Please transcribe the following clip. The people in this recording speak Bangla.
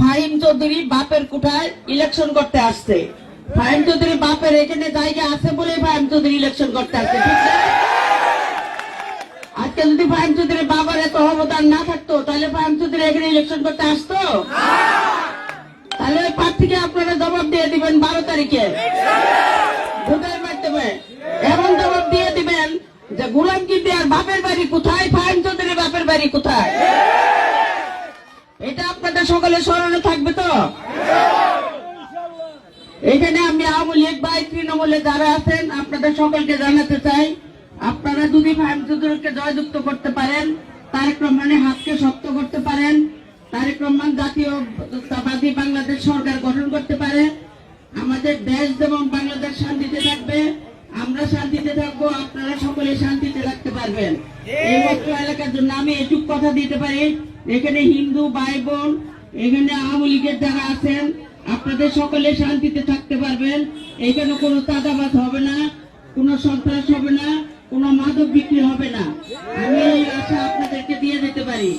ফাহিম চৌধুরী বাপের কোঠায় ইলেকশন করতে আসছে। ফাহিম চৌধুরী বাপের এখানে জায়গা আছে বলে ফাহিম চৌধুরী ইলেকশন করতে আসছে, ঠিক না? আজকে যদি ফাহিম চৌধুরী বাবার এত অবদান না থাকতো, তাহলে ফাহিম চৌধুরী এখানে ইলেকশন করতে আসতো? তাহলে প্রার্থীকে আপনারা জবাব দিয়ে দিবেন বারো তারিখে। ভোটের মাধ্যমে এমন জবাব দিয়ে দিবেন যে, গুলাম কিবিয়ার বাপের বাড়ি কোথায়? ফাহিম চৌধুরী বাপের বাড়ি কোথায়? এটা আপনাদের সকলে স্মরণে থাকবে তো? এখানে আমি আওয়ামী লীগ বা তৃণমূলে যারা আছেন, আপনাদের সকলকে জানাতে চাই, আপনারা যদি ফাহিম চৌধুরীকে জয়যুক্ত করতে পারেন, তারেক রহমানের হাতকে শক্ত করতে পারেন, তারেক রহমান জাতীয়তাবাদী বাংলাদেশ সরকার গঠন করতে পারে, আমাদের দেশ যেমন বাংলাদেশ শান্তিতে থাকবে, আমরা শান্তিতে থাকব, আপনারা সকলে থাকতে পারবেন এই অত্র এলাকার জন্য আমি এটুক কথা দিতে পারি, এখানে হিন্দু ভাই বোন এখানে আওয়ামী লীগের যারা আছেন, আপনাদের সকলে শান্তিতে থাকতে পারবেন। এখানে কোনো চাঁদাবাদ হবে না, কোনো সন্ত্রাস হবে না, কোনো মাদক বিক্রি হবে না। আমি এই আশা আপনাদেরকে দিয়ে যেতে পারি।